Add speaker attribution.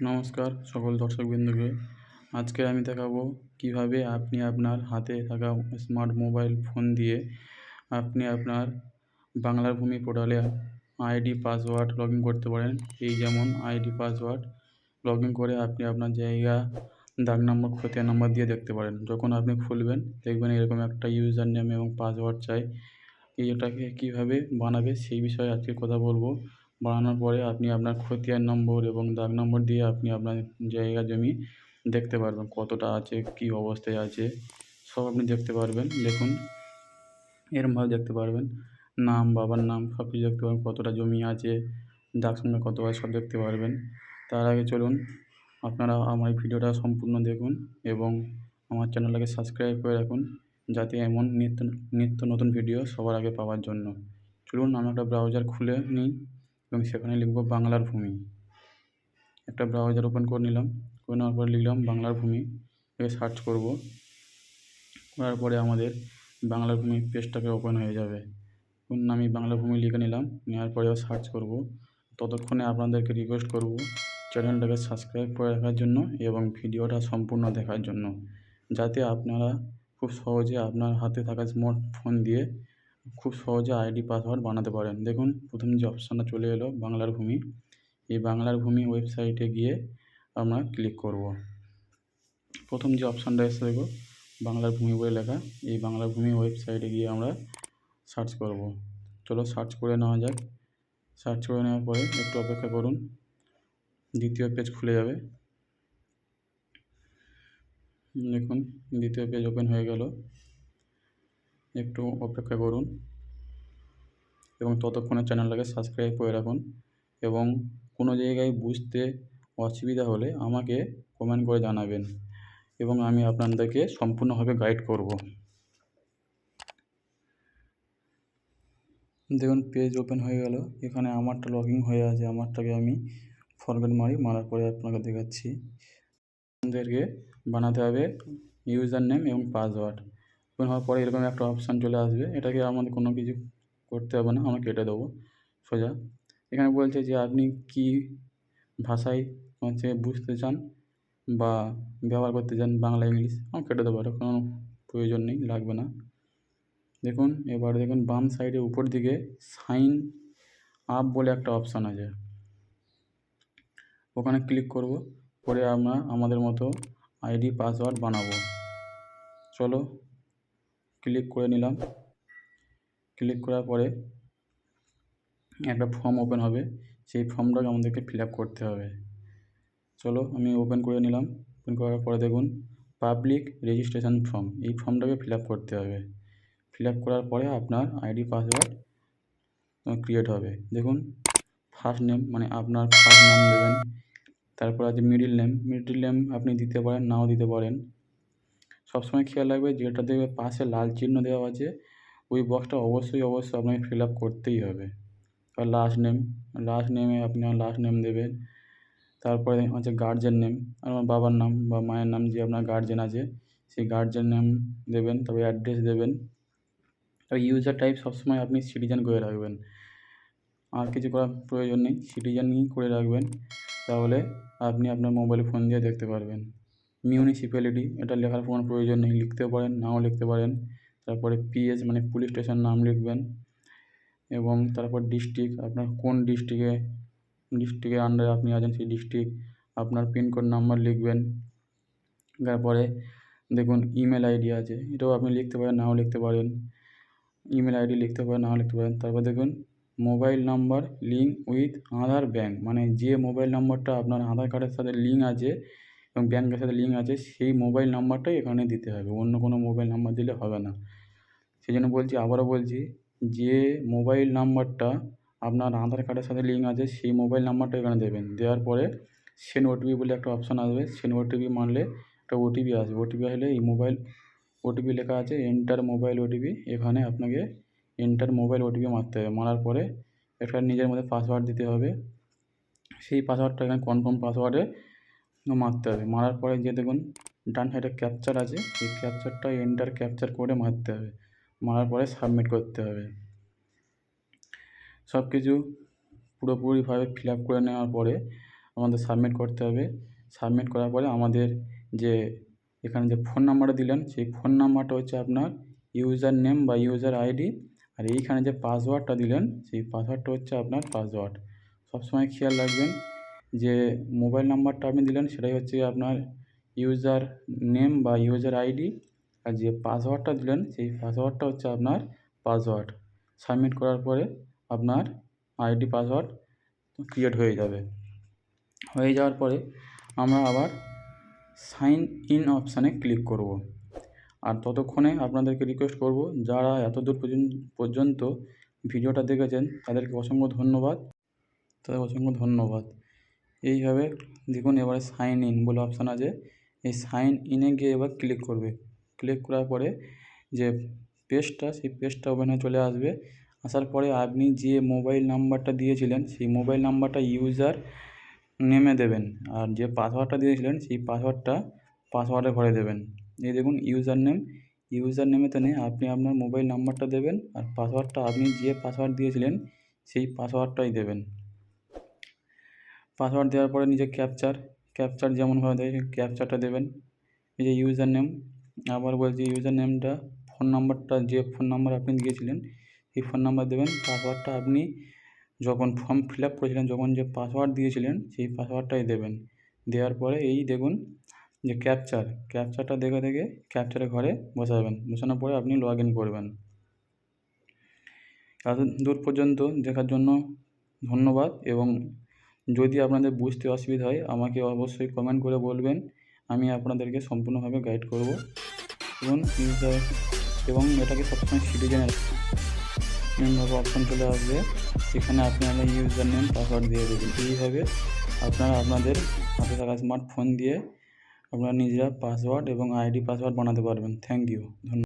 Speaker 1: নমস্কার সকল দর্শকবৃন্দকে। আজকে আমি দেখাবো কীভাবে আপনি আপনার হাতে থাকা স্মার্ট মোবাইল ফোন দিয়ে আপনি আপনার বাংলার ভূমি পোর্টালে আইডি পাসওয়ার্ড লগ করতে পারেন। এই যেমন আইডি পাসওয়ার্ড লগ করে আপনি আপনার জায়গা, দাগ নম্বর, খতিয়ান নম্বর দিয়ে দেখতে পারেন। যখন আপনি খুলবেন, দেখবেন এরকম একটা ইউজার নেম এবং পাসওয়ার্ড চাই। এটাকে কীভাবে বানাবে সেই বিষয়ে আজকে কথা বলব। বানানোর পরে আপনি আপনার খতিয়ান নম্বর এবং দাগ নম্বর দিয়ে আপনি আপনার জায়গা জমি দেখতে পারবেন, কতটা আছে, কী অবস্থায় আছে, সব আপনি দেখতে পারবেন। দেখুন এরমভাবে দেখতে পারবেন। নাম, বাবার নাম সব কিছু দেখতে পারবেন, কতটা জমি আছে, দাগ সঙ্গে কত আছে সব দেখতে পারবেন। তার আগে চলুন, আপনারা আমার ভিডিওটা সম্পূর্ণ দেখুন এবং আমার চ্যানেলটাকে সাবস্ক্রাইব করে রাখুন যাতে এমন নিত্য নিত্য নতুন ভিডিও সবার আগে পাওয়ার জন্য। চলুন আমি একটা ব্রাউজার খুলে নিই। এবং সেখানে লিখব বাংলার ভূমি। একটা ব্রাউজার ওপেন করে নিলাম। করে নেওয়ার পরে লিখলাম বাংলার ভূমি। এটাকে সার্চ করব। করার পরে আমাদের বাংলার ভূমি পেজটাকে ওপেন হয়ে যাবে। আমি বাংলা ভূমি লিখে নিলাম। নেওয়ার পরে সার্চ করব। ততক্ষণে আপনাদেরকে রিকোয়েস্ট করব চ্যানেলটাকে সাবস্ক্রাইব করে রাখার জন্য এবং ভিডিওটা সম্পূর্ণ দেখার জন্য। যাতে আপনারা খুব সহজে আপনার হাতে থাকা স্মার্টফোন দিয়ে খুব সহজে আইডি পাসওয়ার্ড বানাতে পারেন। দেখুন, প্রথম যে অপশানটা চলে এলো, বাংলার ভূমি। এই বাংলার ভূমি ওয়েবসাইটে গিয়ে আমরা ক্লিক করব। প্রথম যে অপশানটা এসে দেখো বাংলার ভূমি বলে লেখা। এই বাংলার ভূমি ওয়েবসাইটে গিয়ে আমরা সার্চ করব। চলো সার্চ করে নেওয়া যাক। সার্চ করে নেওয়ার পরে একটু অপেক্ষা করুন। দ্বিতীয় পেজ খুলে যাবে। দেখুন, দ্বিতীয় পেজ ওপেন হয়ে গেল। একটু অপেক্ষা করুন এবং ততক্ষণে চ্যানেলটাকে সাবস্ক্রাইব করে রাখুন এবং কোনো জায়গায় বুঝতে অসুবিধা হলে আমাকে কমেন্ট করে জানাবেন এবং আমি আপনাদেরকে সম্পূর্ণভাবে গাইড করব। দেখুন পেজ ওপেন হয়ে গেল। এখানে আমারটা লগ হয়ে আছে। আমারটাকে আমি ফরম্যাট মারি, মারার পরে আপনাকে দেখাচ্ছি। আমাদেরকে বানাতে হবে ইউজার নেম এবং পাসওয়ার্ড ওপেন হওয়ার পরে এরকম একটা অপশান চলে আসবে। এটাকে আমাদের কোনো কিছু করতে হবে না, আমরা কেটে দেবো সোজা। এখানে বলছে যে আপনি কী ভাষায় হচ্ছে বুঝতে চান বা ব্যবহার করতে চান বাংলা, ইংলিশ আমরা কেটে দেবো, এটা কোনো প্রয়োজন নেই, লাগবে না। দেখুন, এবার দেখুন বাম সাইডে উপর দিকে সাইন আপ বলে একটা অপশান আছে। ওখানে ক্লিক করব পরে আমরা আমাদের মতো আইডি পাসওয়ার্ড বানাবো। চলো ক্লিক করে নিলাম। ক্লিক করার পরে একটা ফর্ম ওপেন হবে। সেই ফর্মটাকে আমাদেরকে ফিল করতে হবে। চলো আমি ওপেন করে নিলাম। ওপেন করার পরে দেখুন পাবলিক রেজিস্ট্রেশন ফর্ম এই ফর্মটাকে ফিল করতে হবে। ফিল করার পরে আপনার আইডি পাসওয়ার্ড ক্রিয়েট হবে। দেখুন ফার্স্ট নেম মানে আপনার ফার্স্ট নাম দেবেন। তারপর আছে মিডিল নেম মিডিল নেম আপনি দিতে পারেন, নাও দিতে পারেন। সবসময় খেয়াল রাখবে যেটা দেখবে পাশে লাল চিহ্ন দেওয়া আছে, ওই বক্সটা অবশ্যই অবশ্যই আপনাকে ফিল আপ করতেই হবে। আর লাস্ট নেম লাস্ট নেমে আপনি আমার লাস্ট নেম দেবেন। তারপরে হচ্ছে গার্জেন নেম আমার বাবার নাম বা মায়ের নাম যে আপনার গার্জেন আছে, সেই গার্জেন নেম দেবেন, তারপরে অ্যাড্রেস দেবেন। আর ইউজার টাইপ সবসময় আপনি সিটিজেন করে রাখবেন। আর কিছু করার প্রয়োজন নেই সিটিজেনই করে রাখবেন। তাহলে আপনি আপনার মোবাইল ফোন দিয়ে দেখতে পারবেন। মিউনিসিপ্যালিটি এটা লেখার কোনো প্রয়োজন নেই লিখতেও পারেন, নাও লিখতে পারেন। তারপরে পিএস মানে পুলিশ স্টেশন নাম লিখবেন। এবং তারপর ডিস্ট্রিক্ট আপনার কোন ডিস্ট্রিক্টে ডিস্ট্রিক্টের আন্ডারে আপনি আছেন, সেই ডিস্ট্রিক্ট আপনার পিনকোড নাম্বার লিখবেন। তারপরে দেখুন ইমেল আইডি আছে, এটাও আপনি লিখতে পারেন, নাও লিখতে পারেন। ইমেল আইডি লিখতে পারেন, নাও লিখতে পারেন। তারপর দেখুন mobile number link with Aadhaar bank মানে যে মোবাইল নাম্বারটা আপনার আধার কার্ডের সাথে লিঙ্ক আছে এবং ব্যাঙ্কের সাথে লিঙ্ক আছে, সেই মোবাইল নাম্বারটাই এখানে দিতে হবে। অন্য কোনো মোবাইল নাম্বার দিলে হবে না। সেই জন্য বলছি, আবারও বলছি যে মোবাইল নাম্বারটা আপনার আধার কার্ডের সাথে লিঙ্ক আছে, সেই মোবাইল নাম্বারটা এখানে দেবেন। দেওয়ার পরে সেন ওটিপি বলে একটা অপশান আসবে। সেন ওটিপি মারলে একটা ওটিপি আসবে। ওটিপি আসলে এই মোবাইল ওটিপি লেখা আছে এন্টার মোবাইল ওটিপি এখানে আপনাকে এন্টার মোবাইল ওটিপি মারতে হবে। মারার পরে একটা নিজের মধ্যে পাসওয়ার্ড দিতে হবে। সেই পাসওয়ার্ডটা এখানে কনফার্ম পাসওয়ার্ডে মারতে হবে। মারার পরে যে দেখুন, ডান সাইডে ক্যাপচার আছে সেই ক্যাপচারটা এন্টার ক্যাপচার করে মারতে হবে। মারার পরে সাবমিট করতে হবে। সব কিছু পুরোপুরিভাবে ফিল আপ করে নেওয়ার পরে আমাদের সাবমিট করতে হবে। সাবমিট করার পরে আমাদের যে এখানে যে ফোন নাম্বারটা দিলেন, সেই ফোন নাম্বারটা হচ্ছে আপনার ইউজার নেম বা ইউজার আইডি আর এইখানে যে পাসওয়ার্ডটা দিলেন, সেই পাসওয়ার্ডটা হচ্ছে আপনার পাসওয়ার্ড সবসময় খেয়াল রাখবেন যে মোবাইল নাম্বারটা আপনি দিলেন সেটাই হচ্ছে আপনার ইউজার নেম বা ইউজার আইডি আর যে পাসওয়ার্ডটা দিলেন সেই পাসওয়ার্ডটা হচ্ছে আপনার পাসওয়ার্ড সাবমিট করার পরে আপনার আইডি পাসওয়ার্ড ক্রিয়েট হয়ে যাবে। হয়ে যাওয়ার পরে আমরা আবার সাইন ইন অপশানে ক্লিক করব। আর ততক্ষণে আপনাদেরকে রিকোয়েস্ট করব, যারা এত দূর পর্যন্ত ভিডিওটা দেখেছেন তাদেরকে অসংখ্য ধন্যবাদ। তাদের অসংখ্য ধন্যবাদ। এইভাবে দেখুন এবারে সাইন ইন বলে অপশান আছে। এই সাইন ইনে গিয়ে এবার ক্লিক করবে। ক্লিক করার পরে যে পেজটা সেই পেজটা ওখানে চলে আসবে। আসার পরে আপনি যে মোবাইল নাম্বারটা দিয়েছিলেন, সেই মোবাইল নাম্বারটা ইউজার নেমে দেবেন। আর যে পাসওয়ার্ডটা দিয়েছিলেন, সেই পাসওয়ার্ডটা পাসওয়ার্ডের ঘরে দেবেন। এই দেখুন ইউজার নেম ইউজার নেমেতে নেই, আপনি আপনার মোবাইল নাম্বারটা দেবেন আর পাসওয়ার্ডটা আপনি যে পাসওয়ার্ড দিয়েছিলেন, সেই পাসওয়ার্ডটাই দেবেন। পাসওয়ার্ড দেওয়ার পরে নিজে ক্যাপচার ক্যাপচার যেমনভাবে দেয় ক্যাপচারটা দেবেন। এই যে ইউজার নেম আবার বলছি ইউজার নেমটা ফোন নাম্বারটা যে ফোন নাম্বার আপনি দিয়েছিলেন সেই ফোন নাম্বার দেবেন। পাসওয়ার্ডটা আপনি যখন ফর্ম ফিল আপ করেছিলেন, যখন যে পাসওয়ার্ড দিয়েছিলেন, সেই পাসওয়ার্ডটাই দেবেন। দেওয়ার পরে এই দেখুন যে ক্যাপচার ক্যাপচারটা দেখে দেখে ক্যাপচারের ঘরে বসাবেন। বসানোর পরে আপনি লগ ইন করবেন। এত দূর পর্যন্ত দেখার জন্য ধন্যবাদ এবং যদি আপনাদের বুঝতে অসুবিধা হয়, আমাকে অবশ্যই কমেন্ট করে বলবেন। আমি আপনাদেরকে সম্পূর্ণভাবে গাইড করব। এবং এবং এটাকে সবসময় সিটিজেনের এমনভাবে অপশান চলে আসবে। আপনি আপনার ইউজার নেম পাসওয়ার্ড দিয়ে দেবেন। এইভাবে আপনারা আপনাদের হাতে থাকা স্মার্টফোন দিয়ে আপনারা নিজেরা পাসওয়ার্ড এবং আইডি পাসওয়ার্ড বানাতে পারবেন। থ্যাংক ইউ ধন্যবাদ।